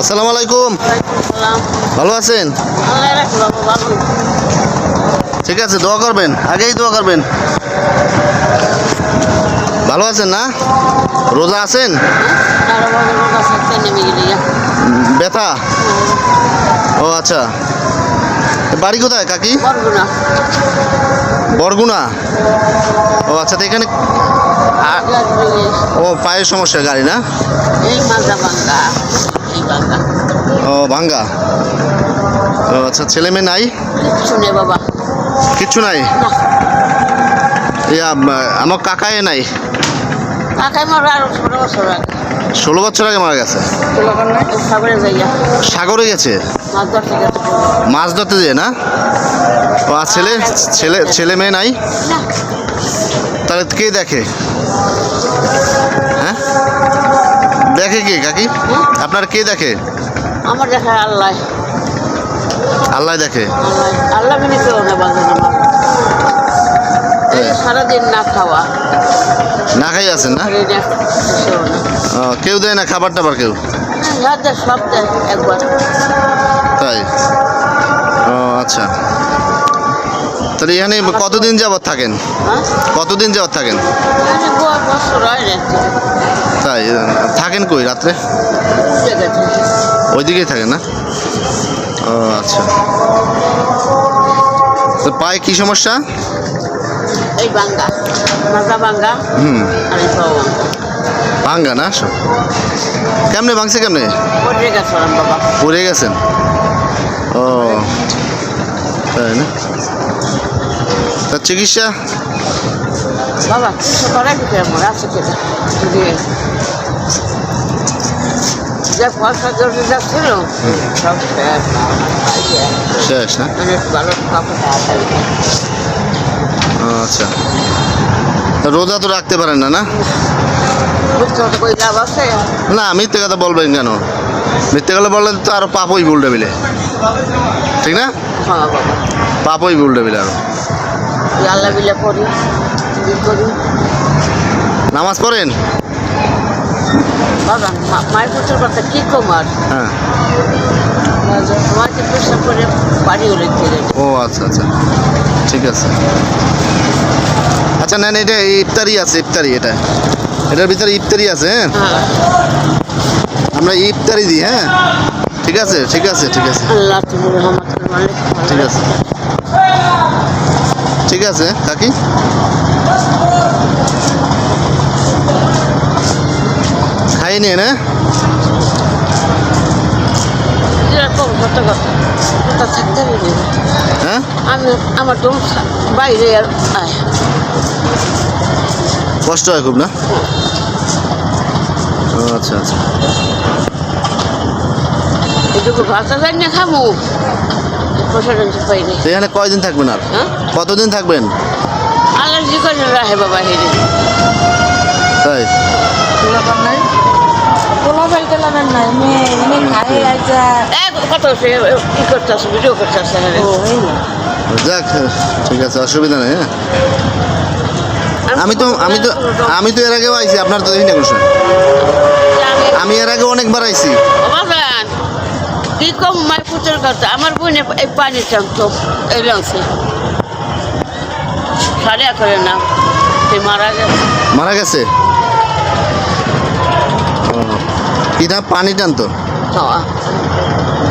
আসসালামু আলাইকুম। ভালো আছেন? ঠিক আছে, দোয়া করবেন, আগেই দোয়া করবেন। ভালো আছেন না? রোজা আছেন? ব্যথা? ও আচ্ছা। বাড়ি কোথায় কাকি? বরগুনা। ও আচ্ছা তো এখানে ও, পায়ের সমস্যা গাড়ি না? ভাঙ্গা। ও আচ্ছা ছেলে মেয়ে নাই? বাবা। কিচ্ছু নাই? ইয়া, আম, আমার কাকায় নাই। কাকাই মার আরও বছর আগে। ষোলো বছর আগে মারা গেছে? সাগরে গেছে? মাছ ধরতে যেয়ে না? ও আর ছেলে ছেলে ছেলে মেয়ে নাই? তাহলে কে দেখে? হ্যাঁ? দেখে কে কাকি? আপনার কে দেখে? আমার দেখা আল্লাহ। আল্লাহ দেখে? আল্লাহ মেনে না বাঁধে আমার সারাদিন না খাওয়া। না খাই আছেন না? কেউ দেয় না খাবার টাবার কেউ সব দেয় একবার। তাই? ও আচ্ছা। তাহলে এখানে কতদিন যাবত থাকেন? হ্যাঁ? কতদিন যাবত থাকেন? হয় তাই থাকেন কই রাত্রে? ওইদিকেই থাকে না? ও আচ্ছা। তো পায়ে কি সমস্যা? এই বাঙ্গা। মাজা বাঙ্গা। হুম। আর ভাঙ্গা না। কেমনে ভাঙছে কেমনে? পড়ে গেছেন? ও তাই না? তার চিকিৎসা? বাবা যে পয়সা জোরে যাচ্ছিল সব শেষ। শেষ না? অনেক ভালো আচ্ছা। রোজা তো রাখতে পারেন না না? না মিথ্যে কথা বলবেন কেন? মিথ্যে কথা বললে তো আরও পাপই উল্টে বিলে ঠিক না? পাপই বাবা। পাপ বিলে আরও। আল্লাহ বিলে করি। নামাজ পড়েন? বাবা মায়ের পুত্রের কথা কি কমার হ্যাঁ। মাকে পেশা করে বাড়িও রেখে ও আচ্ছা আচ্ছা। ঠিক আছে। আচ্ছা নেন এটা ইফতারি আছে ইফতারি এটা। এটার ভিতরে ইফতারি আছে হ্যাঁ? হ্যাঁ। আমরা ইফতারি দিই হ্যাঁ? ঠিক আছে ঠিক আছে ঠিক আছে। ঠিক আছে। ঠিক আছে কাকি? নিয়ে না হ্যাঁ? আমি আমার দম বাইরে আর কষ্ট হয় খুব না? আচ্ছা আচ্ছা। এখানে কয়দিন থাকবেন আর? হ্যাঁ? কতদিন থাকবেন? তাই? আমি তো এর আগেও আইছি, আপনার তো দেখি না কোনো আমি এর আগে অনেকবার বাবান কি কম মায়ের পুত্রের কথা আমার বোনে এই পানি টানতো এই লঞ্চে সাড়ে করে না মারা গেছে মারা গেছে। না পানি টানতো তো?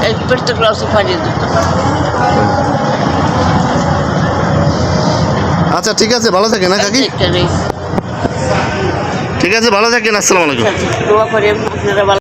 এই প্রত্যেক গ্লাসে পানি আচ্ছা ঠিক আছে ভালো থাকেন না কাকি? ঠিক আছে ভালো থাকেন আসসালামু আলাইকুম। দোয়া করে আপনারা ভালো